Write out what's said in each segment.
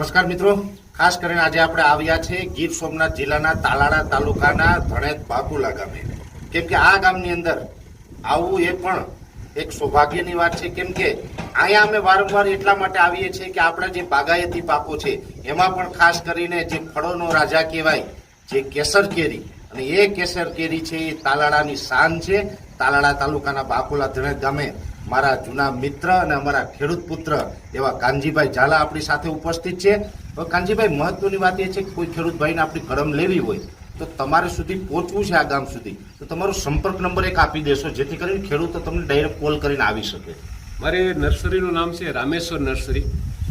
નમસ્કાર મિત્રો. ખાસ કરીને આજે આપણે આવ્યા છે ગીર સોમનાથ જિલ્લાના તાલાળા તાલુકાના ધણેજ બાકુલા ગામે. કેમ કે આ ગામની અંદર આવવું એ પણ એક સૌભાગ્યની વાત છે. કેમ કે અહીંયા અમે વારંવાર એટલા માટે આવીએ છીએ કે આપણા જે બાગાયતી પાકો છે, એમાં પણ ખાસ કરીને જે ફળોનો રાજા કહેવાય, જે કેસર કેરી, અને એ કેસર કેરી છે એ તાલાળાની શાન છે. તાલાળા તાલુકાના બાકુલા ધણેજ ગામે મારા જૂના મિત્ર અને અમારા ખેડૂત પુત્ર એવા કાનજીભાઈ ઝાલા આપણી સાથે ઉપસ્થિત છે. હવે કાનજીભાઈ મહત્વની વાત એ છે કે કોઈ ખેડૂત ભાઈને આપણી કળમ લેવી હોય તો તમારે સુધી પહોંચવું છે આ ગામ સુધી. તો તમારો સંપર્ક નંબર એક આપી દેશો જેથી કરીને ખેડૂતો તમને ડાયરેક્ટ કોલ કરીને આવી શકે. મારે નર્સરીનું નામ છે રામેશ્વર નર્સરી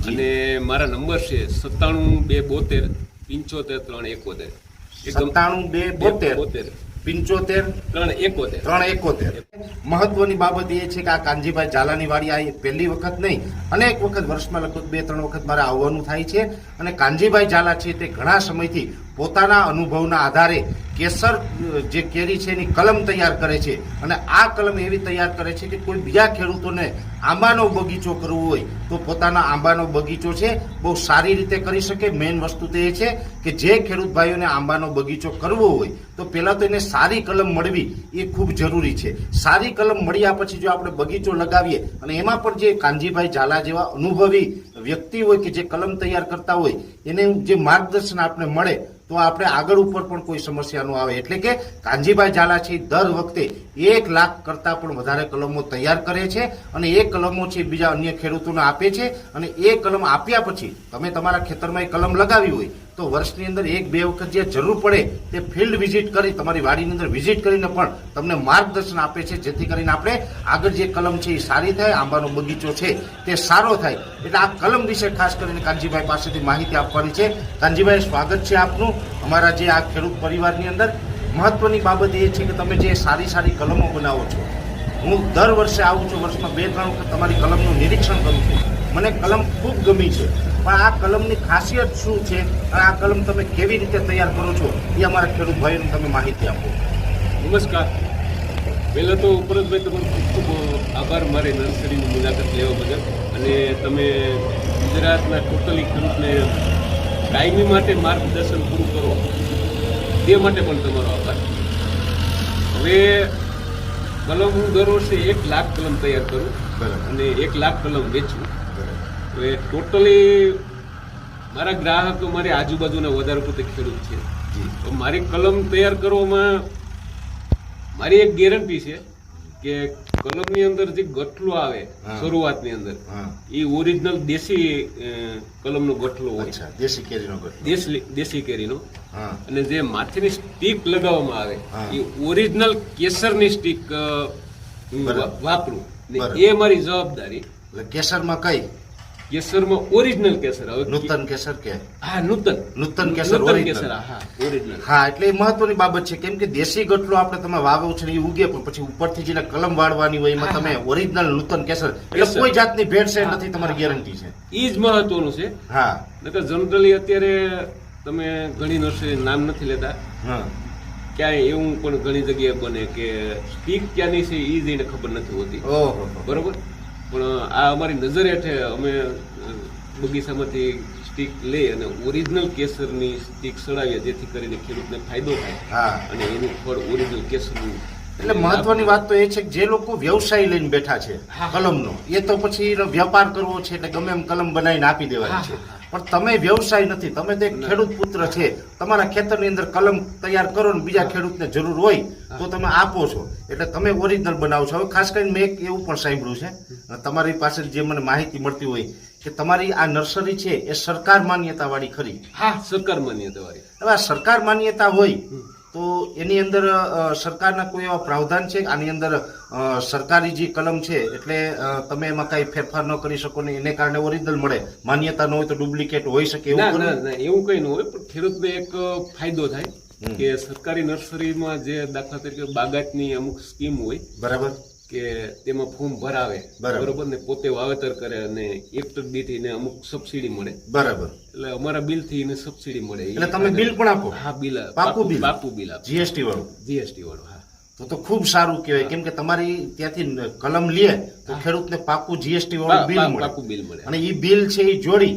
અને મારા નંબર છે સત્તાણું બે બોતેર પંચોતેર ત્રણ એકોતેર. સત્તાણું બે બોતેર બોતેર. પંચોતેર ત્રણ એકોતેર. ત્રણ એકોતેર. મહત્વની બાબત એ છે કે આ કાનજીભાઈ ઝાલાની વાડી આ પહેલી વખત નહીં, અનેક વખત વર્ષમાં લગભગ બે, ત્રણ વખત મારે આવવાનું થાય છે. અને કાનજીભાઈ ઝાલા છે તે ઘણા સમયથી પોતાના અનુભવના આધારે કેસર જે કેરી છે એની કલમ તૈયાર કરે છે. અને આ કલમ એવી તૈયાર કરે છે કે કોઈ બીજા ખેડૂતોને આંબાનો બગીચો કરવો હોય તો પોતાના આંબાનો બગીચો છે. બહુ સારી રીતે કરી શકે. મેઇન વસ્તુ તો એ છે કે જે ખેડૂત ભાઈઓને આંબાનો બગીચો કરવો હોય તો પહેલાં તો એને સારી કલમ મળવી એ ખૂબ જરૂરી છે. સારી કલમ મળ્યા પછી જો આપણે બગીચો લગાવીએ અને એમાં પણ જે કાનજીભાઈ ઝાલા જેવા અનુભવી વ્યક્તિ હોય કે જે કલમ તૈયાર કરતા હોય, એને જે માર્ગદર્શન આપણે મળે, તો આપણે આગળ ઉપર પણ કોઈ સમસ્યા ન આવે. એટલે કે કાનજીભાઈ ઝાલા છે દર વખતે એક લાખ કરતાં પણ વધારે કલમો તૈયાર કરે છે અને એ કલમો છે બીજા અન્ય ખેડૂતોને આપે છે અને એ કલમ આપ્યા પછી, તમે તમારા ખેતરમાં એ કલમ લગાવી હોય તો વર્ષની અંદર એક બે વખત જે જરૂર પડે તે ફિલ્ડ વિઝિટ કરી તમારી વાડીની અંદર વિઝિટ કરીને પણ તમને માર્ગદર્શન આપે છે. જેથી કરીને આપણે આગળ જે કલમ છે એ સારી થાય, આંબાનો બગીચો છે તે સારો થાય. એટલે આ કલમ વિશે ખાસ કરીને કાનજીભાઈ પાસેથી માહિતી આપવાની છે. કાનજીભાઈ, સ્વાગત છે આપનું. અમારા જે આ ખેડૂત પરિવારની અંદર મહત્વની બાબત એ છે કે તમે જે સારી સારી કલમો બનાવો છો. હું દર વર્ષે આવું છું, વર્ષમાં બે ત્રણ વખત તમારી કલમનું નિરીક્ષણ કરું છું. મને કલમ ખૂબ ગમી છે. પણ આ કલમની ખાસિયત શું છે? અને આ કલમ તમે કેવી રીતે તૈયાર કરો છો? એ અમારા ખેડૂત ભાઈઓને તમે માહિતી આપો. નમસ્કાર. પહેલાં તો ઉપરતભાઈ તમારો ખૂબ ખૂબ આભાર. મારી નર્સરીની મુલાકાત લેવા બદલ. અને તમે ગુજરાતના ટોટલી ખેડૂતને કાયમી માટે માર્ગદર્શન પૂરું કરો તે માટે પણ તમારો આભાર. હવે કલમ હું દર વર્ષે એક લાખ કલમ તૈયાર કરું બરાબર. અને એક લાખ કલમ વેચું. હવે ટોટલી મારા ગ્રાહકો મારી આજુબાજુના વધારે પૂરતે ખેડૂત છે. તો મારી કલમ તૈયાર કરવામાં મારી એક ગેરંટી છે કે કલમની અંદર જે ગઠલો આવે શરૂઆતની અંદર એ ઓરિજિનલ દેશી કલમનો ગઠલો હોય. દેશી કેરીનો દેશી દેશી કેરીનો. અને જે માથેની સ્ટીક લગાવવામાં આવે એ ઓરિજિનલ કેસરની સ્ટીક વાપરું. એ મારી જવાબદારી. કેસરમાં કઈ? કેસરમાં ઓરિજિનલ કેસર હવે નૂતન કેસર કે? હા નૂતન નૂતન કેસર, કેસર હા ઓરિજિનલ હા એટલે એ મહત્વની બાબત છે કેમ કે દેશી ગટલો આપણે તમે વાવો છો એ ઉગે પણ પછી ઉપરથી જેને કલમ વાળવાની હોય એમાં તમે ઓરિજિનલ નૂતન કેસર. એટલે કોઈ જાતની ભેળસેળ છે નથી તમારી ગેરંટી છે. ઈ જ મહત્વનું છે. હા. નકર જનરલી અત્યારે તમે ઘણી નર્સરી નામ નથી લેતા. હા. ક્યાંય એવું પણ ઘણી જગ્યાએ બને કે સ્પીક ક્યાંની છે એ જઈને ખબર નથી હોતી. ઓહો. બરોબર? પણ આ અમારી નજર હેઠે અમે બગીચામાંથી સ્ટીક લઈ અને ઓરિજિનલ કેસરની સ્ટીક સડાવીએ જેથી કરીને ખેડૂતને ફાયદો થાય અને એનું ફળ ઓરિજિનલ કેસરનું એટલે મહત્વની વાત તો એ છે કે જે લોકો વ્યવસાય લઈને બેઠા છે કલમનો એ તો પછી વ્યાપાર કરવો છે એટલે ગમે એમ કલમ બનાવીને આપી દેવાની છે. પણ તમે વ્યવસાય નથી તમે તો એક ખેડૂત પુત્ર છે. તમારા ખેતરની અંદર કલમ તૈયાર કરો ને બીજા ખેડૂતને જરૂર હોય તો તમે આપો છો. એટલે તમે ઓરિજિનલ બનાવો છો. હવે ખાસ કરીને મેં એક એવું પણ સાંભળ્યું છે. તમારી પાસે જે મને માહિતી મળતી હોય કે તમારી આ નર્સરી છે એ સરકાર માન્યતા વાળી ખરી. હા સરકાર માન્યતા વાળી હવે આ સરકાર માન્યતા હોય તો એની અંદર સરકારના કોઈ એવા પ્રાવધાન છે? આની અંદર સરકારી જે કલમ છે એટલે તમે એમાં કઈ ફેરફાર ન કરી શકો ને એને કારણે ઓરિજિનલ મળે. માન્યતા ન હોય તો ડુપ્લિકેટ હોઈ શકે એવું એવું કઈ ન હોય પણ ખેડૂતને એક ફાયદો થાય કે સરકારી નર્સરીમાં જે દાખલા તરીકે બાગાયતની અમુક સ્કીમ હોય બરાબર. કે તેમાં ફોર્મ ભરાવે. બરાબર. ને પોતે વાવેતર કરે અને હેક્ટર દીઠ એને અમુક સબસિડી મળે. બરાબર. એટલે અમારા બિલથી એને સબસિડી મળે. એટલે તમે બિલ પણ આપો? હા બિલ. પાકું બિલ? પાકું બિલ આપો. જીએસટી વાળું? જીએસટી વાળું હા. તો તો ખૂબ સારું કહેવાય. કેમ કે તમારી ત્યાંથી કલમ લે તો ખેડૂતને પાકું જીએસટી વાળું બિલ મળે. પાકું બિલ મળે. અને એ બિલ છે એ જોડી.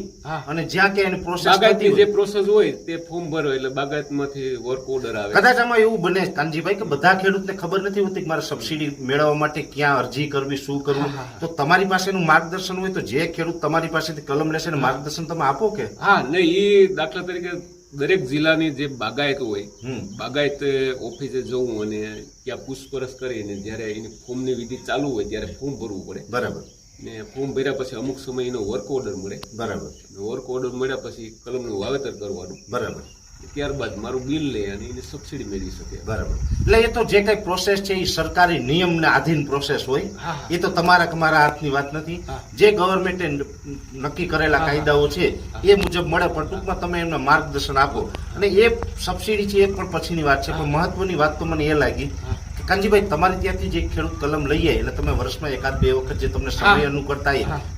અને જ્યાં કે એની પ્રોસેસ જે પ્રોસેસ હોય તે ફોર્મ ભરો એટલે બાગાયતમાંથી વર્ક ઓર્ડર આવે. કદાચ આમાં એવું બને કાનજીભાઈ કે બધા ખેડૂતને ખબર નથી હોતી કે મારે સબસિડી મેળવવા માટે ક્યાં અરજી કરવી શું કરવું. તો તમારી પાસેનું માર્ગદર્શન હોય તો જે ખેડૂત તમારી પાસેથી કલમ લેશે ને માર્ગદર્શન તમે આપો કે? હા નહીં એ દાખલા તરીકે દરેક જિલ્લાની જે બાગાયત હોય બાગાયત ઓફિસે જવું અને ત્યાં પૂછપરછ કરીને જ્યારે એની ફોર્મની વિધિ ચાલુ હોય ત્યારે ફોર્મ ભરવું પડે. બરાબર. ને ફોર્મ ભર્યા પછી અમુક સમય એનો વર્ક ઓર્ડર મળે. બરાબર. વર્ક ઓર્ડર મળ્યા પછી કલમનું વાવેતર કરવાનું. બરાબર. ત્યારબાદ મારું બિલ લે અને એને સબસિડી મેળવી શકે. બરાબર. એટલે એ તો જે કઈ પ્રોસેસ છે એ સરકારી નિયમને આધીન પ્રોસેસ હોય એ તો તમારા કે મારા હાથની વાત નથી. જે ગવર્મેન્ટે નક્કી કરેલા. કાયદાઓ છે એ મુજબ મળે પણ ટૂંકમાં તમે એમને માર્ગદર્શન આપો. અને એ સબસિડી છે એ પણ પછીની વાત છે પણ મહત્વની વાત તો મને એ લાગી કાનજીભાઈ તમારી ત્યાંથી જે ખેડૂત કલમ લઈએ એટલે તમે વર્ષમાં એકાદ બે વખત જે તમને સમય હા. અનુકૂળ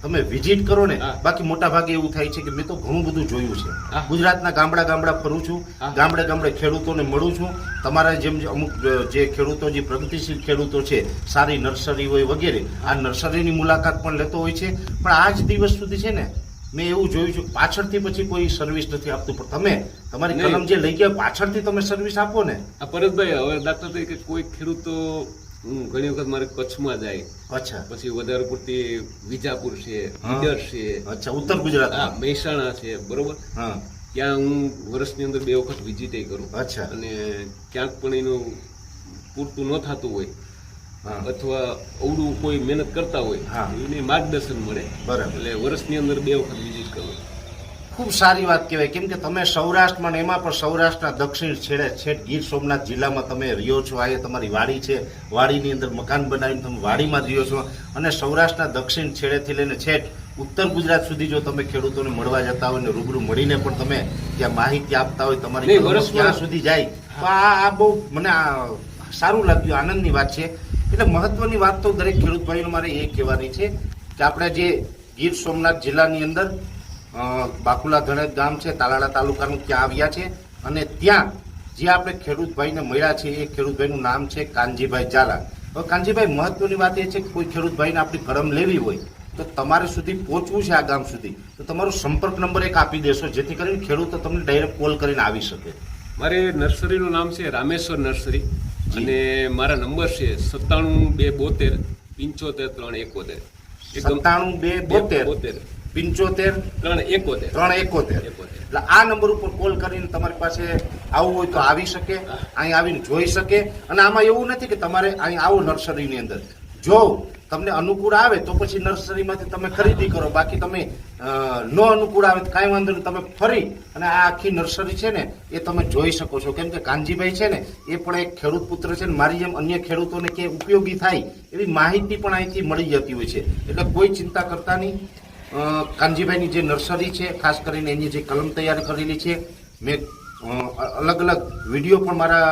તમે વિઝિટ કરો ને બાકી મોટા ભાગે એવું થાય છે કે મેં તો ઘણું બધું જોયું છે. ગુજરાતના ગામડા ગામડા ફરું છું. ગામડે ગામડે ખેડૂતોને મળું છું. તમારા જેમ જે અમુક જે ખેડૂતો જે પ્રગતિશીલ ખેડૂતો છે સારી નર્સરી હોય વગેરે આ નર્સરીની મુલાકાત પણ લેતો હોય છે. પણ આજ દિવસ સુધી છે ને મેં એવું જોયું છે પાછળથી પછી કોઈ સર્વિસ નથી આપતું. પણ તમે તમારી કલમ જે લઈ ગયા પાછળથી તમે સર્વિસ આપો ને. આ પરતભાઈ હવે દાખલા તરીકે કોઈ ખેડૂતો હું ઘણી વખત મારે કચ્છમાં જાય. અચ્છા. પછી વધારે પૂરતી વિજાપુર છે. ઈડર છે. અચ્છા ઉત્તર હા, મહેસાણા છે બરોબર? હા. ત્યાં હું વર્ષની અંદર બે વખત વિઝિટ કરું. અચ્છા. અને ક્યાંક પણ એનું પૂરતું ન થતું હોય અથવા અવડું કોઈ મહેનત કરતા હોય એને માર્ગદર્શન મળે. બરાબર. એટલે વર્ષની અંદર બે વખત વિઝિટ કરવું ખૂબ સારી વાત કહેવાય. કેમ કે તમે સૌરાષ્ટ્રમાં ને એમાં પણ સૌરાષ્ટ્રના દક્ષિણ છેડે છેટ ગીર સોમનાથ જિલ્લામાં તમે રહ્યો છો. આ તમારી વાડી છે. વાડીની અંદર મકાન બનાવીને તમે વાડીમાં રહ્યો છો. અને સૌરાષ્ટ્રના દક્ષિણ છેડેથી લઈને છેટ ઉત્તર ગુજરાત સુધી જો તમે ખેડૂતોને મળવા જતા હોય ને રૂબરૂ મળીને પણ તમે ત્યાં માહિતી આપતા હોય તમારી વર્ષ સુધી જાય તો આ આ બહુ મને આ સારું લાગ્યું, આનંદની વાત છે. એટલે મહત્વની વાત તો દરેક ખેડૂત ભાઈઓ મારે એ કહેવાની છે કે આપણે જે ગીર સોમનાથ જિલ્લાની અંદર બાકુલા ધણેજ ગામ છે, તાલાળા તાલુકાનું ત્યાં આવ્યા છે અને ત્યાં જે આપણે ખેડૂત ભાઈને મળ્યા છે, એ ખેડૂત ભાઈનું નામ છે કાનજીભાઈ ઝાલા. હવે કાનજીભાઈ, મહત્વની વાત એ છે કે કોઈ ખેડૂત ભાઈને આપણી કલમ લેવી હોય, તો તમારે સુધી પહોંચવું છે આ ગામ સુધી. તો તમારો સંપર્ક નંબર એક આપી દેશો, જેથી કરીને ખેડૂતો તમને ડાયરેક્ટ કોલ કરીને આવી શકે. મારે નર્સરીનું નામ છે રામેશ્વર નર્સરી. અને મારા નંબર છે સત્તાણું બે બોતેર પંચોતેર ત્રણ એકોતેર. સત્તાણું બે બોતેર બોતેર. પંચોતેર ત્રણ એકોતેર. ત્રણ એકોતેર. એટલે આ નંબર ઉપર કોલ કરીને તમારી પાસે આવવું હોય તો આવી શકે અહીં આવીને જોઈ શકે. અને આમાં એવું નથી કે તમારે અહીં આવો નર્સરીની અંદર. જો તમને અનુકૂળ આવે તો પછી નર્સરીમાંથી તમે ખરીદી કરો. બાકી તમે ન અનુકૂળ આવે કાંઈ વાંધો નહીં. તમે ફરી અને આ આખી નર્સરી છે ને, એ તમે જોઈ શકો છો. કેમ કે કાનજીભાઈ છે ને, એ પણ એક ખેડૂત પુત્ર છે ને, મારી જેમ અન્ય ખેડૂતોને કે ઉપયોગી થાય એવી માહિતી પણ અહીંથી મળી જતી હોય છે. એટલે કોઈ ચિંતા કરતા નહીં. કાનજીભાઈની જે નર્સરી છે, ખાસ કરીને એની જે કલમ તૈયાર કરેલી છે, મેં અલગ અલગ વીડિયો પણ મારા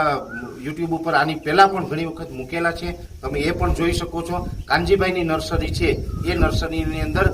યુટ્યુબ ઉપર આની પહેલાં પણ ઘણી વખત મૂકેલા છે. તમે એ પણ જોઈ શકો છો. કાનજીભાઈની નર્સરી છે. એ નર્સરીની અંદર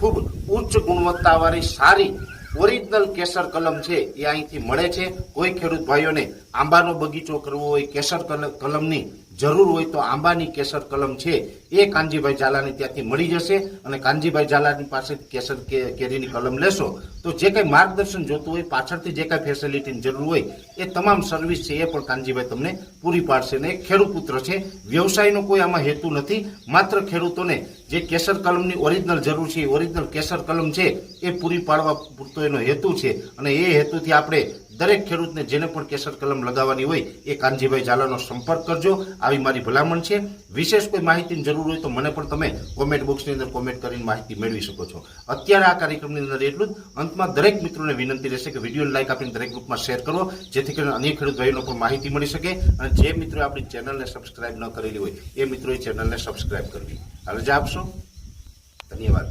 ખૂબ ઉચ્ચ ગુણવત્તાવાળી સારી ઓરિજિનલ કેસર કલમ છે. એ અહીંથી મળે છે. કોઈ ખેડૂત ભાઈઓને આંબાનો બગીચો કરવો હોય, કેસર કલ- કલમની જરૂર હોય તો આંબાની કેસર કલમ છે એ કાનજીભાઈ ઝાલાને ત્યાંથી મળી જશે અને કાનજીભાઈ ઝાલાની પાસે કેસર કેરીની કલમ લેશો. તો જે કંઈ માર્ગદર્શન જોતું હોય, પાછળથી જે કાંઈ ફેસિલિટીની જરૂર હોય, એ તમામ સર્વિસ છે એ પણ કાનજીભાઈ તમને પૂરી પાડશે. એક ખેડૂત પુત્ર છે, વ્યવસાયનો કોઈ આમાં હેતુ નથી, માત્ર ખેડૂતોને જે કેસર કલમની ઓરિજિનલ જરૂર છે, એ ઓરિજિનલ કેસર કલમ છે, એ પૂરી પાડવા પૂરતો એનો હેતુ છે. અને એ હેતુથી આપણે દરેક ખેડૂતને જેને પણ કેસર કલમ લગાવવાની હોય એ કાનજીભાઈ ઝાલાનો સંપર્ક કરજો. આવી મારી ભલામણ છે. વિશેષ કોઈ માહિતીની જરૂર હોય તો મને પણ તમે કોમેન્ટ બોક્સની અંદર કોમેન્ટ કરીને માહિતી મેળવી શકો છો. અત્યારે આ કાર્યક્રમની અંદર એટલું જ. અંતમાં દરેક મિત્રોને વિનંતી રહેશે કે વીડિયો લાઈક આપીને દરેક ગ્રુપમાં શેર કરો, જેથી કરીને અન્ય ખેડૂત ભાઈઓને પણ માહિતી મળી શકે અને જે મિત્રોએ આપણી ચેનલને સબસ્ક્રાઇબ ન કરેલી હોય, એ મિત્રોએ ચેનલને સબસ્ક્રાઇબ કરવી રજા આપશો. ધન્યવાદ.